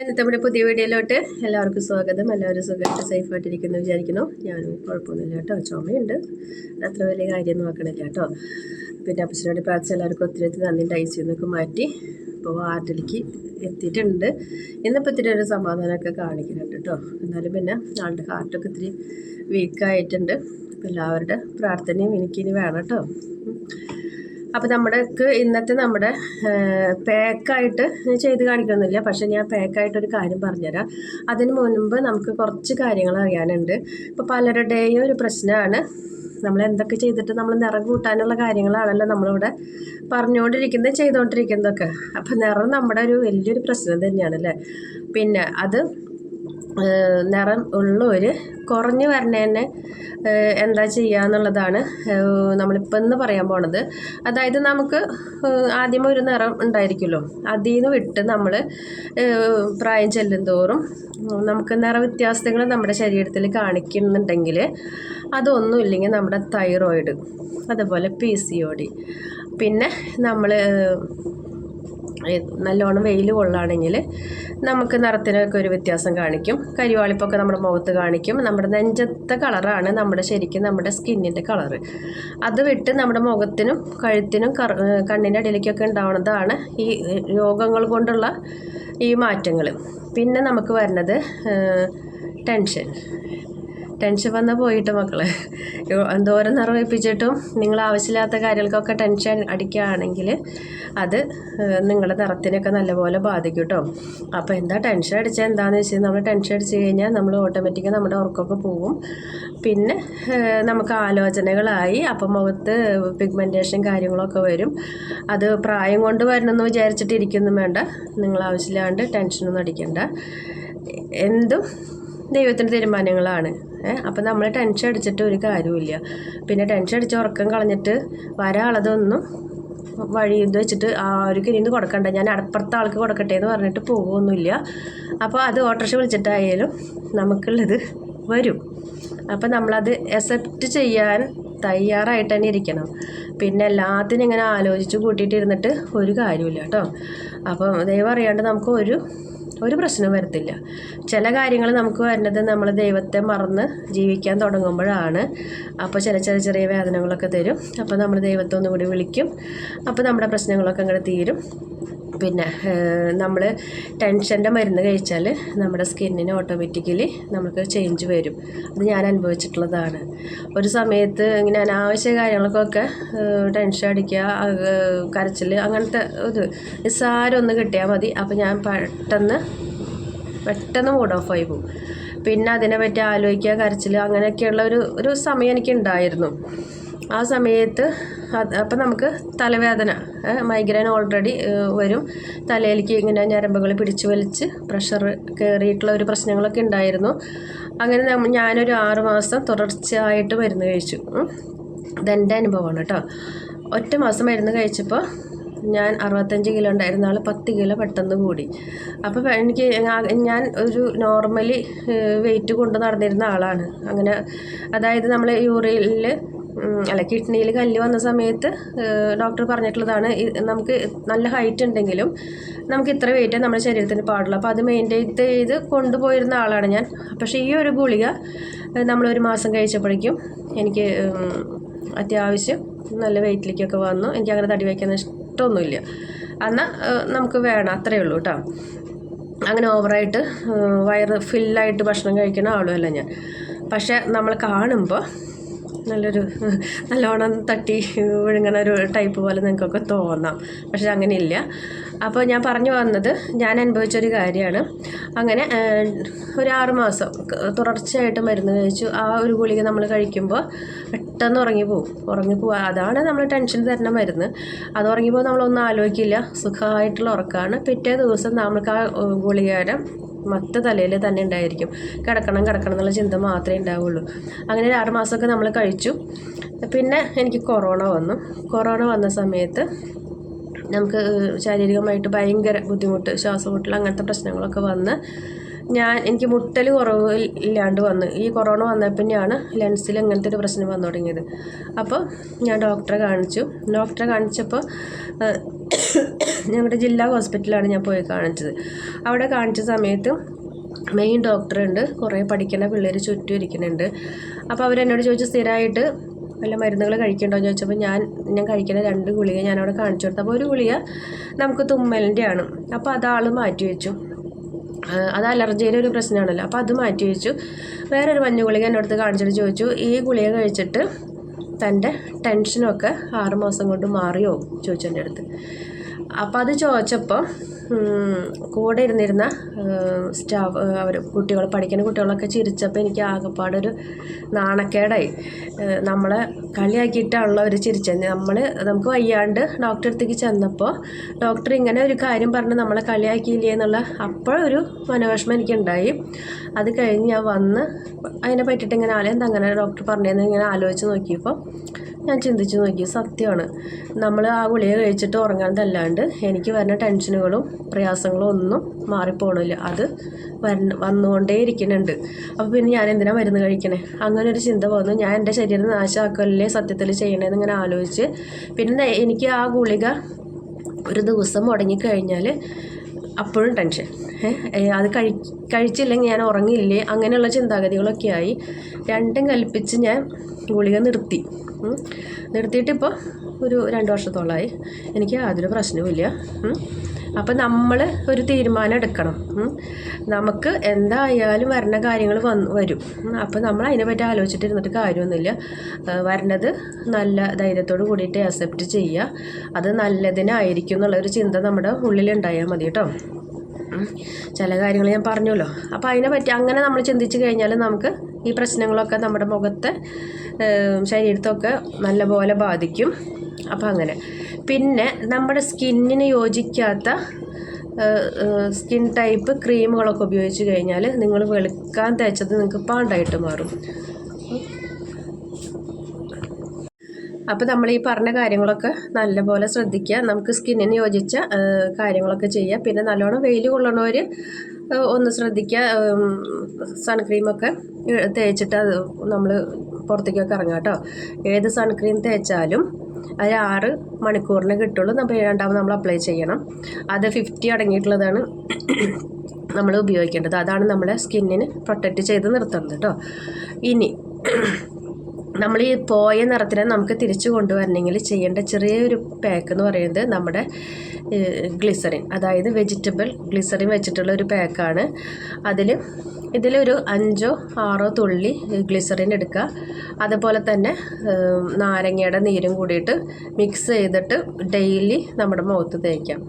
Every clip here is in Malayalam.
ഇന്നത്തെ നമ്മുടെ പുതിയ വീഡിയോയിലോട്ട് എല്ലാവർക്കും സ്വാഗതം. എല്ലാവരും സുഖമായിട്ട് സേഫായിട്ടിരിക്കുന്നു വിചാരിക്കുന്നു. ഞാനും കുഴപ്പമൊന്നുമില്ല കേട്ടോ. ചുമയുണ്ട്. അത്ര വലിയ കാര്യം നോക്കണില്ല കേട്ടോ. പിന്നെ അപ്പച്ചനോട് പ്രാർത്ഥിച്ച എല്ലാവർക്കും ഒത്തിരി ഒത്തിരി നന്ദി. ഐ നിന്നൊക്കെ മാറ്റി ഇപ്പോൾ വാർഡിലേക്ക് എത്തിയിട്ടുണ്ട്. ഇന്നിപ്പോൾ ഇത്തിരി ഒരു സമാധാനമൊക്കെ കാണിക്കുന്നുണ്ട് കേട്ടോ. എന്നാലും പിന്നെ ആളുടെ ഹാർട്ടൊക്കെ ഇത്തിരി വീക്കായിട്ടുണ്ട് എല്ലാവരുടെ പ്രാർത്ഥനയും എനിക്കിനി വേണം കേട്ടോ. അപ്പോൾ നമ്മുടെക്ക് ഇന്നത്തെ നമ്മുടെ പാക്കായിട്ട് ചെയ്ത് കാണിക്കണമെന്നില്ല പക്ഷേ ഞാൻ പാക്കായിട്ടൊരു കാര്യം പറഞ്ഞുതരാം. അതിന് മുൻപ് നമുക്ക് കുറച്ച് കാര്യങ്ങൾ അറിയാനുണ്ട്. ഇപ്പോൾ പലരുടെയും ഒരു പ്രശ്നമാണ്. നമ്മൾ എന്തൊക്കെ ചെയ്തിട്ട് നമ്മൾ നിറം കൂട്ടാനുള്ള കാര്യങ്ങളാണല്ലോ നമ്മളിവിടെ പറഞ്ഞുകൊണ്ടിരിക്കുന്നത് ചെയ്തുകൊണ്ടിരിക്കുന്നതൊക്കെ. അപ്പോൾ നിറം നമ്മുടെ ഒരു വലിയൊരു പ്രശ്നം തന്നെയാണ് അല്ലേ പിന്നെ അത് നിറം ഒരു കുറഞ്ഞു വരണേനെ എന്താ ചെയ്യുക എന്നുള്ളതാണ് നമ്മളിപ്പോൾ ഇന്ന് പറയാൻ പോണത്. അതായത് നമുക്ക് ആദ്യം ഒരു നിറം ഉണ്ടായിരിക്കുമല്ലോ. അതിൽ നിന്ന് വിട്ട് നമ്മൾ പ്രായം ചെല്ലും തോറും നമുക്ക് നിറവ്യത്യാസങ്ങൾ നമ്മുടെ ശരീരത്തിൽ കാണിക്കുന്നുണ്ടെങ്കിൽ അതൊന്നുമില്ലെങ്കിൽ നമ്മുടെ തൈറോയിഡ് അതുപോലെ പി സി ഒ ഡി പിന്നെ നമ്മൾ നല്ലോണം വെയിൽ കൊള്ളുകയാണെങ്കിൽ നമുക്ക് നിറത്തിനൊക്കെ ഒരു വ്യത്യാസം കാണിക്കും. കരിവാളിപ്പൊക്കെ നമ്മുടെ മുഖത്ത് കാണിക്കും. നമ്മുടെ നെഞ്ചത്തെ കളറാണ് നമ്മുടെ ശരിക്കും നമ്മുടെ സ്കിന്നിന്റെ കളറ്. അത് വിട്ട് നമ്മുടെ മുഖത്തിനും കഴുത്തിനും കണ്ണിന്റെ അടിയിലേക്കൊക്കെ ഉണ്ടാവുന്നതാണ് ഈ രോഗങ്ങൾ കൊണ്ടുള്ള ഈ മാറ്റങ്ങൾ. പിന്നെ നമുക്ക് വരുന്നത് ടെൻഷൻ. ടെൻഷൻ വന്നാൽ പോയിട്ട് മക്കളെ. എന്തോരം നിറവേപ്പിച്ചിട്ടും നിങ്ങൾ ആവശ്യമില്ലാത്ത കാര്യങ്ങൾക്കൊക്കെ ടെൻഷൻ അടിക്കുകയാണെങ്കിൽ അത് നിങ്ങളുടെ നിറത്തിനൊക്കെ നല്ലപോലെ ബാധിക്കും കേട്ടോ അപ്പോൾ എന്താ ടെൻഷൻ അടിച്ചാൽ എന്താണെന്ന് വെച്ചാൽ നമ്മൾ ടെൻഷൻ അടിച്ച് കഴിഞ്ഞാൽ നമ്മൾ ഓട്ടോമാറ്റിക്കായി നമ്മുടെ ഉറക്കമൊക്കെ പോകും. പിന്നെ നമുക്ക് ആലോചനകളായി അപ്പം മുഖത്ത് പിഗ്മെന്റേഷൻ കാര്യങ്ങളൊക്കെ വരും. അത് പ്രായം കൊണ്ട് വരണമെന്ന് വിചാരിച്ചിട്ട് വേണ്ട. നിങ്ങൾ ആവശ്യമില്ലാണ്ട് ടെൻഷനൊന്നും അടിക്കണ്ട. എന്തും ദൈവത്തിന്റെ തീരുമാനങ്ങളാണ്. അപ്പം നമ്മൾ ടെൻഷൻ അടിച്ചിട്ട് ഒരു കാര്യമില്ല പിന്നെ ടെൻഷൻ അടിച്ച് ഉറക്കം കളഞ്ഞിട്ട് വരാളതൊന്നും വഴി ഇത് വെച്ചിട്ട് ആർക്കും ഇനി കൊടുക്കണ്ട. ഞാൻ അപ്പുറത്തെ ആൾക്ക് കൊടുക്കട്ടെ എന്ന് പറഞ്ഞിട്ട് പോകുമൊന്നുമില്ല അപ്പോൾ അത് ഓട്ടോറിക്ഷ വിളിച്ചിട്ടായാലും നമുക്കുള്ളത് വരും. അപ്പം നമ്മളത് അക്സെപ്റ്റ് ചെയ്യാൻ തയ്യാറായിട്ട് തന്നെ ഇരിക്കണം. പിന്നെ എല്ലാത്തിനും ഇങ്ങനെ ആലോചിച്ച് കൂട്ടിയിട്ടിരുന്നിട്ട് ഒരു കാര്യമില്ല കേട്ടോ. അപ്പം ദൈവം അറിയാണ്ട് നമുക്ക് ഒരു ഒരു പ്രശ്നം വരത്തില്ല. ചില കാര്യങ്ങൾ നമുക്ക് വരുന്നത് നമ്മൾ ദൈവത്തെ മറന്ന് ജീവിക്കാൻ തുടങ്ങുമ്പോഴാണ്. അപ്പോൾ ചില ചെറിയ ചെറിയ വേദനകളൊക്കെ തരും. അപ്പോൾ നമ്മൾ ദൈവത്തെ ഒന്നുകൂടി വിളിക്കും. അപ്പോൾ നമ്മുടെ പ്രശ്നങ്ങളൊക്കെ അങ്ങോട്ട് തീരും. പിന്നെ നമ്മൾ ടെൻഷന്റെ മരുന്ന് കഴിച്ചാൽ നമ്മുടെ സ്കിന്നിന് ഓട്ടോമാറ്റിക്കലി നമുക്ക് ചേഞ്ച് വരും. അത് ഞാൻ അനുഭവിച്ചിട്ടുള്ളതാണ്. ഒരു സമയത്ത് ഇങ്ങനെ അനാവശ്യ കാര്യങ്ങൾക്കൊക്കെ ടെൻഷൻ അടിക്കുക കരച്ചിൽ അങ്ങനത്തെ ഇത് നിസ്സാരം ഒന്ന് കിട്ടിയാൽ മതി. അപ്പോൾ ഞാൻ പെട്ടെന്ന് പെട്ടെന്ന് മൂഡ് ഓഫ് ആയി പോകും. പിന്നെ അതിനെ പറ്റി ആലോചിക്കുക കരച്ചിൽ അങ്ങനെയൊക്കെയുള്ള ഒരു ഒരു സമയം എനിക്ക് ഉണ്ടായിരുന്നു ആ സമയത്ത് അപ്പം നമുക്ക് തലവേദന മൈഗ്രെയിൻ ഓൾറെഡി വരും. തലയിലേക്ക് ഇങ്ങനെ ഞരമ്പുകൾ പിടിച്ചു വലിച്ച് പ്രഷർ കയറിയിട്ടുള്ള ഒരു പ്രശ്നങ്ങളൊക്കെ ഉണ്ടായിരുന്നു. അങ്ങനെ ഞാനൊരു ആറുമാസം തുടർച്ചയായിട്ട് മരുന്ന് കഴിച്ചു. ഇതെന്റെ അനുഭവമാണ് കേട്ടോ ഒറ്റ മാസം മരുന്ന് കഴിച്ചപ്പോൾ ഞാൻ അറുപത്തഞ്ച് കിലോ ഉണ്ടായിരുന്ന ആൾ പത്ത് കിലോ പെട്ടെന്ന് കൂടി. അപ്പോൾ എനിക്ക് ഞാൻ ഒരു നോർമലി വെയിറ്റ് കൊണ്ട് നടന്നിരുന്ന ആളാണ്. അങ്ങനെ അതായത് നമ്മൾ യൂറിയലിൽ അല്ല കിഡ്നിയിൽ കല്ല് വന്ന സമയത്ത് ഡോക്ടർ പറഞ്ഞിട്ടുള്ളതാണ് നമുക്ക് നല്ല ഹൈറ്റ് ഉണ്ടെങ്കിലും നമുക്ക് ഇത്ര വെയിറ്റ് നമ്മുടെ ശരീരത്തിന് പാടുള്ളൂ. അപ്പോൾ അത് മെയിന്റെയിൻ ചെയ്ത് കൊണ്ടുപോയിരുന്ന ആളാണ് ഞാൻ. പക്ഷേ ഈ ഒരു ഗുളിക നമ്മളൊരു മാസം കഴിച്ചപ്പോഴേക്കും എനിക്ക് അത്യാവശ്യം നല്ല വെയിറ്റിലേക്കൊക്കെ വന്നു. എനിക്ക് അങ്ങനെ തടി വയ്ക്കാൻ ഇഷ്ടമൊന്നുമില്ല. എന്നാൽ നമുക്ക് വേണം അത്രയേ ഉള്ളൂ കേട്ടോ. അങ്ങനെ ഓവറായിട്ട് വയറ് ഫില്ലായിട്ട് ഭക്ഷണം കഴിക്കുന്ന ആളുമല്ല ഞാൻ. പക്ഷേ നമ്മൾ കാണുമ്പോൾ നല്ലൊരു നല്ലോണം തട്ടി വിഴുങ്ങണ ഒരു ടൈപ്പ് പോലെ നിങ്ങൾക്കൊക്കെ തോന്നാം. പക്ഷെ അങ്ങനെയില്ല. അപ്പോൾ ഞാൻ പറഞ്ഞു വന്നത് ഞാൻ അനുഭവിച്ചൊരു കാര്യമാണ്. അങ്ങനെ ഒരു ആറ് മാസം തുടർച്ചയായിട്ട് മരുന്ന് കഴിച്ചു. ആ ഒരു ഗുളിക നമ്മൾ കഴിക്കുമ്പോൾ പെട്ടെന്ന് ഉറങ്ങിപ്പോവും ഉറങ്ങിപ്പോവുക അതാണ് നമ്മൾ ടെൻഷൻ തരുന്ന മരുന്ന്. അത് ഉറങ്ങിപ്പോൾ നമ്മളൊന്നും ആലോചിക്കില്ല. സുഖമായിട്ടുള്ള ഉറക്കമാണ് പിറ്റേ ദിവസം നമുക്ക് ആ ഗുളികരം മത്ത തലയിൽ തന്നെ ഉണ്ടായിരിക്കും. കിടക്കണം കിടക്കണം എന്നുള്ള ചിന്ത മാത്രമേ ഉണ്ടാവുള്ളൂ. അങ്ങനെ ഒരു ആറുമാസമൊക്കെ നമ്മൾ കഴിച്ചു. പിന്നെ എനിക്ക് കൊറോണ വന്നു. കൊറോണ വന്ന സമയത്ത് നമുക്ക് ശാരീരികമായിട്ട് ഭയങ്കര ബുദ്ധിമുട്ട് ശ്വാസമുട്ടൽ അങ്ങനത്തെ പ്രശ്നങ്ങളൊക്കെ വന്ന് ഞാൻ എനിക്ക് മുട്ടൽ കുറവ് ഇല്ലാണ്ട് വന്ന്. ഈ കൊറോണ വന്ന പിന്നെയാണ് ലെൻസിൽ അങ്ങനത്തെ ഒരു പ്രശ്നം വന്നു തുടങ്ങിയത്. അപ്പോൾ ഞാൻ ഡോക്ടറെ കാണിച്ചു. ഡോക്ടറെ കാണിച്ചപ്പോൾ ഞങ്ങളുടെ ജില്ലാ ഹോസ്പിറ്റലാണ് ഞാൻ പോയി കാണിച്ചത്. അവിടെ കാണിച്ച സമയത്ത് മെയിൻ ഡോക്ടറുണ്ട്. കുറേ പഠിക്കുന്ന പിള്ളേർ ചുറ്റും ഇരിക്കുന്നുണ്ട്. അപ്പോൾ അവരെന്നോട് ചോദിച്ചു സ്ഥിരമായിട്ട് വല്ല മരുന്നുകൾ കഴിക്കണ്ടോ? എന്ന് ചോദിച്ചപ്പോൾ ഞാൻ ഞാൻ കഴിക്കുന്ന രണ്ട് ഗുളിക ഞാൻ അവിടെ കാണിച്ചു കൊടുത്തു. അപ്പോൾ ഒരു ഗുളിക നമുക്ക് തുമ്മലിന്റെ ആണ് അപ്പോൾ അത് ആൾ മാറ്റി വെച്ചു. അത് അലർജിയുടെ ഒരു പ്രശ്നമാണല്ലോ അപ്പോൾ അത് മാറ്റി വെച്ചു. വേറൊരു മഞ്ഞ ഗുളിക എന്റെ അടുത്ത് കാണിച്ചിട്ട് ചോദിച്ചു ഈ ഗുളിക കഴിച്ചിട്ട് തന്റെ ടെൻഷനൊക്കെ ആറുമാസം കൊണ്ട് മാറിയോ? ചോദിച്ചു എന്റെ അടുത്ത്. അപ്പോൾ അത് ചോദിച്ചപ്പോൾ കൂടെ ഇരുന്നിരുന്ന സ്റ്റാഫ് അവർ കുട്ടികൾ പഠിക്കുന്ന കുട്ടികളൊക്കെ ചിരിച്ചപ്പോൾ എനിക്ക് ആകെപ്പാടൊരു നാണക്കേടായി. നമ്മളെ കളിയാക്കിയിട്ടാണല്ലോ അവർ ചിരിച്ചത്. നമ്മൾ നമുക്ക് വയ്യാണ്ട് ഡോക്ടറെ അടുത്തേക്ക് ചെന്നപ്പോൾ ഡോക്ടർ ഇങ്ങനെ ഒരു കാര്യം പറഞ്ഞ് നമ്മളെ കളിയാക്കിയില്ലേ എന്നുള്ള അപ്പോഴൊരു മനോവിഷമം എനിക്കുണ്ടായി. അത് കഴിഞ്ഞ് ഞാൻ വന്ന് അതിനെ പറ്റിയിട്ട് ഇങ്ങനെ ആലേ എന്താ അങ്ങനെ ഡോക്ടർ പറഞ്ഞതെന്ന് ഇങ്ങനെ ആലോചിച്ച് നോക്കിയപ്പോൾ ഞാൻ ചിന്തിച്ച് നോക്കി. സത്യമാണ്. നമ്മൾ ആ ഗുളിക കഴിച്ചിട്ട് ഉറങ്ങാണ്ടല്ലാണ്ട് എനിക്ക് വരുന്ന ടെൻഷനുകളും പ്രയാസങ്ങളും ഒന്നും മാറിപ്പോണില്ല. അത് വരണ വന്നുകൊണ്ടേ ഇരിക്കുന്നുണ്ട് അപ്പോൾ പിന്നെ ഞാൻ എന്തിനാണ് മരുന്ന് കഴിക്കണേ? അങ്ങനെ ഒരു ചിന്ത വന്നു. ഞാൻ എന്റെ ശരീരം നാശമാക്കല്ലേ സത്യത്തിൽ ചെയ്യണേന്ന് ഇങ്ങനെ ആലോചിച്ച്. പിന്നെ എനിക്ക് ആ ഗുളിക ഒരു ദിവസം മുടങ്ങിക്കഴിഞ്ഞാൽ അപ്പോഴും ടെൻഷൻ. അത് കഴി കഴിച്ചില്ലെങ്കിൽ ഞാൻ ഉറങ്ങില്ലേ അങ്ങനെയുള്ള ചിന്താഗതികളൊക്കെ ആയി രണ്ടും കൽപ്പിച്ച് ഞാൻ ഗുളിക നിർത്തി. നിർത്തിയിട്ടിപ്പോൾ ഒരു രണ്ട് വർഷത്തോളമായി എനിക്ക് യാതൊരു പ്രശ്നവുമില്ല. അപ്പം നമ്മൾ ഒരു തീരുമാനം എടുക്കണം. നമുക്ക് എന്തായാലും വരണ കാര്യങ്ങൾ വന്ന് വരും. അപ്പം നമ്മൾ അതിനെപ്പറ്റി ആലോചിച്ചിട്ട് ഇരുന്നിട്ട് കാര്യമൊന്നുമില്ല. വരണത് നല്ല ധൈര്യത്തോട് കൂടിയിട്ട് അക്സെപ്റ്റ് ചെയ്യുക. അത് നല്ലതിനായിരിക്കും എന്നുള്ളൊരു ചിന്ത നമ്മുടെ ഉള്ളിലുണ്ടായാൽ മതി കേട്ടോ. ചില കാര്യങ്ങൾ ഞാൻ പറഞ്ഞല്ലോ. അപ്പോൾ അതിനെ പറ്റി അങ്ങനെ നമ്മൾ ചിന്തിച്ച് കഴിഞ്ഞാൽ നമുക്ക് ഈ പ്രശ്നങ്ങളൊക്കെ നമ്മുടെ മുഖത്തെ ശരീരത്തൊക്കെ നല്ലപോലെ ബാധിക്കും. അപ്പം അങ്ങനെ. പിന്നെ നമ്മുടെ സ്കിന്നിന് യോജിക്കാത്ത സ്കിൻ ടൈപ്പ് ക്രീമുകളൊക്കെ ഉപയോഗിച്ച് കഴിഞ്ഞാൽ നിങ്ങൾ വെളുക്കാൻ തേച്ചത് നിങ്ങൾക്ക് പാണ്ടായിട്ട് മാറും. അപ്പോൾ നമ്മൾ ഈ പറഞ്ഞ കാര്യങ്ങളൊക്കെ നല്ലപോലെ ശ്രദ്ധിക്കുക. നമുക്ക് സ്കിന്നിന് യോജിച്ച കാര്യങ്ങളൊക്കെ ചെയ്യുക. പിന്നെ നല്ലോണം വെയിൽ കൊള്ളണവർ ഒന്ന് ശ്രദ്ധിക്കുക. സൺക്രീമൊക്കെ തേച്ചിട്ട് അത് നമ്മൾ പുറത്തേക്കൊക്കെ ഇറങ്ങാം കേട്ടോ. ഏത് സൺക്രീം തേച്ചാലും അത് ആറ് മണിക്കൂറിന് കിട്ടുള്ളൂ. നമ്മൾ രണ്ടാമത് നമ്മൾ അപ്ലൈ ചെയ്യണം. അത് ഫിഫ്റ്റി അടങ്ങിയിട്ടുള്ളതാണ് നമ്മൾ ഉപയോഗിക്കേണ്ടത്. അതാണ് നമ്മുടെ സ്കിന്നിന് പ്രൊട്ടക്റ്റ് ചെയ്ത് നിർത്തുന്നത് കേട്ടോ. ഇനി നമ്മൾ ഈ പോയ നിറത്തിനെ നമുക്ക് തിരിച്ചു കൊണ്ടുവരണമെങ്കിൽ ചെയ്യേണ്ട ചെറിയൊരു പാക്ക് എന്ന് പറയുന്നത് നമ്മുടെ ഗ്ലിസറിൻ അതായത് വെജിറ്റബിൾ ഗ്ലിസറിൻ വെച്ചിട്ടുള്ള ഒരു പാക്കാണ് അതിൽ ഇതിലൊരു അഞ്ചോ ആറോ തുള്ളി ഗ്ലിസറിൻ എടുക്കുക. അതുപോലെ തന്നെ നാരങ്ങയുടെ നീരും കൂടിയിട്ട് മിക്സ് ചെയ്തിട്ട് ഡെയിലി നമ്മുടെ മുഖത്ത് തേക്കാം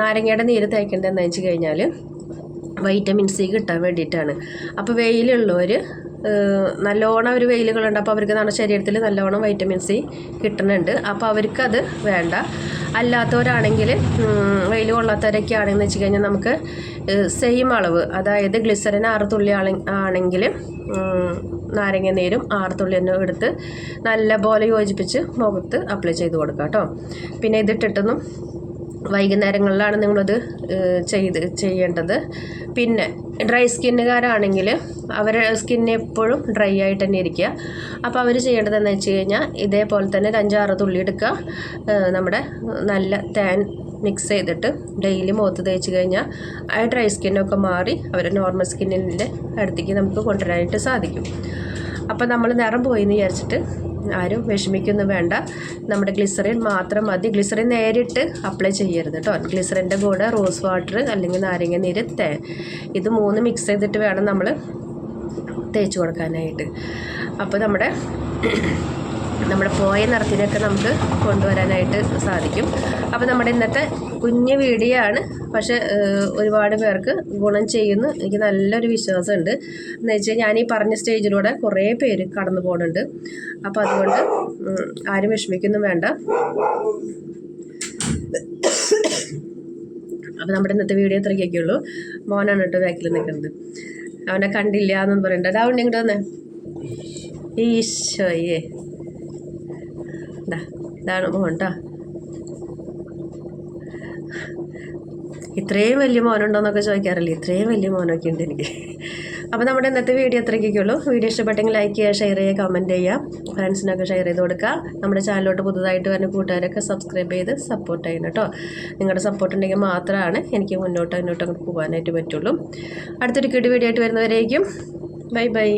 നാരങ്ങയുടെ നീര് തേക്കേണ്ടതെന്ന് വെച്ച് കഴിഞ്ഞാൽ വൈറ്റമിൻ സി കിട്ടാൻ വേണ്ടിയിട്ടാണ്. അപ്പോൾ വെയിലുള്ളവർ നല്ലോണം ഒരു വെയിലുകളുണ്ട്. അപ്പോൾ അവർക്ക് നമ്മുടെ ശരീരത്തിൽ നല്ലോണം വൈറ്റമിൻ സി കിട്ടുന്നുണ്ട്. അപ്പോൾ അവർക്കത് വേണ്ട. അല്ലാത്തവരാണെങ്കിൽ വെയിൽ കൊള്ളാത്തവരൊക്കെ ആണെന്ന് വെച്ച് കഴിഞ്ഞാൽ നമുക്ക് സെയിം അളവ്. അതായത് ഗ്ലിസറിൻ ആറ് തുള്ളി ആണെങ്കിൽ നാരങ്ങ നീരും ആറ് തുള്ളി തന്നെ എടുത്ത് നല്ല പോലെ യോജിപ്പിച്ച് മുഖത്ത് അപ്ലൈ ചെയ്ത് കൊടുക്കാം കേട്ടോ. പിന്നെ ഇതിട്ടിട്ടൊന്നും വൈകുന്നേരങ്ങളിലാണ് നിങ്ങളത് ചെയ്ത് ചെയ്യേണ്ടത്. പിന്നെ ഡ്രൈ സ്കിന്നുകാരാണെങ്കിൽ അവരുടെ സ്കിന്ന് എപ്പോഴും ഡ്രൈ ആയിട്ട് തന്നെ ഇരിക്കുക. അപ്പോൾ അവർ ചെയ്യേണ്ടത് എന്ന് വെച്ച് കഴിഞ്ഞാൽ ഇതേപോലെ തന്നെ ഒരു അഞ്ചാറ് തുള്ളി എടുക്കുക. നമ്മുടെ നല്ല തേൻ മിക്സ് ചെയ്തിട്ട് ഡെയിലി മുഖത്ത് തേച്ച് കഴിഞ്ഞാൽ ആ ഡ്രൈ സ്കിന്നൊക്കെ മാറി അവരെ നോർമൽ സ്കിന്നിന്റെ അടുത്തേക്ക് നമുക്ക് കൊണ്ടുവരാനായിട്ട് സാധിക്കും. അപ്പോൾ നമ്മൾ നിറം പോയി എന്ന് വിചാരിച്ചിട്ട് ആരും വിഷമിക്കൊന്നും വേണ്ട. നമ്മുടെ ഗ്ലിസറിൻ മാത്രം മതി. ഗ്ലിസറിൻ നേരിട്ട് അപ്ലൈ ചെയ്യരുത് കേട്ടോ ഗ്ലിസറിന്റെ കൂടെ റോസ് വാട്ടർ അല്ലെങ്കിൽ നാരങ്ങ നീര് തേ. ഇത് മൂന്ന് മിക്സ് ചെയ്തിട്ട് വേണം നമ്മൾ തേച്ച് കൊടുക്കാനായിട്ട്. അപ്പോൾ നമ്മുടെ നമ്മുടെ പോയ നിറത്തിനൊക്കെ നമുക്ക് കൊണ്ടുവരാനായിട്ട് സാധിക്കും. അപ്പോൾ നമ്മുടെ ഇന്നത്തെ കുഞ്ഞ് വീഡിയോ ആണ് പക്ഷേ ഒരുപാട് പേർക്ക് ഗുണം ചെയ്യുന്നു. എനിക്ക് നല്ലൊരു വിശ്വാസമുണ്ട്. എന്ന് വെച്ചാൽ ഞാൻ ഈ പറഞ്ഞ സ്റ്റേജിലൂടെ കുറേ പേര് കടന്നു പോകുന്നുണ്ട്. അപ്പോൾ അതുകൊണ്ട് ആരും വിഷമിക്കൊന്നും വേണ്ട. അപ്പോൾ നമ്മുടെ ഇന്നത്തെ വീഡിയോ ഇത്രയൊക്കെ ഉള്ളൂ. മോനാണ് കേട്ടോ ബാക്കിൽ നിൽക്കുന്നത്. അവനെ കണ്ടില്ല എന്നൊന്നും പറയണ്ട ഉണ്ട് ഇങ്ങോട്ട് വന്നേ. ഈശോയെ. ഇതാണ് മോൻ ഇത്രയും വലിയ മോനുണ്ടോയെന്നൊക്കെ ചോദിക്കാറില്ലേ? ഇത്രയും വലിയ മോനൊക്കെ ഉണ്ട് എനിക്ക്. അപ്പോൾ നമ്മുടെ ഇന്നത്തെ വീഡിയോ അത്രയ്ക്കുള്ളൂ വീഡിയോ ഇഷ്ടപ്പെട്ടെങ്കിൽ ലൈക്ക് ചെയ്യുക ഷെയർ ചെയ്യുക കമന്റ് ചെയ്യുക. ഫ്രണ്ട്സിനൊക്കെ ഷെയർ ചെയ്ത് കൊടുക്കുക. നമ്മുടെ ചാനലിലോട്ട് പുതുതായിട്ട് വരുന്ന കൂട്ടുകാരൊക്കെ സബ്സ്ക്രൈബ് ചെയ്ത് സപ്പോർട്ട് ചെയ്യണം കേട്ടോ നിങ്ങളുടെ സപ്പോർട്ട് ഉണ്ടെങ്കിൽ മാത്രമാണ് എനിക്ക് മുന്നോട്ട് മുന്നോട്ട് അങ്ങോട്ട് പോകാനായിട്ട് പറ്റുള്ളൂ. അടുത്തൊരു കിടി വീഡിയോ ആയിട്ട് വരുന്നവരേക്കും. Bye bye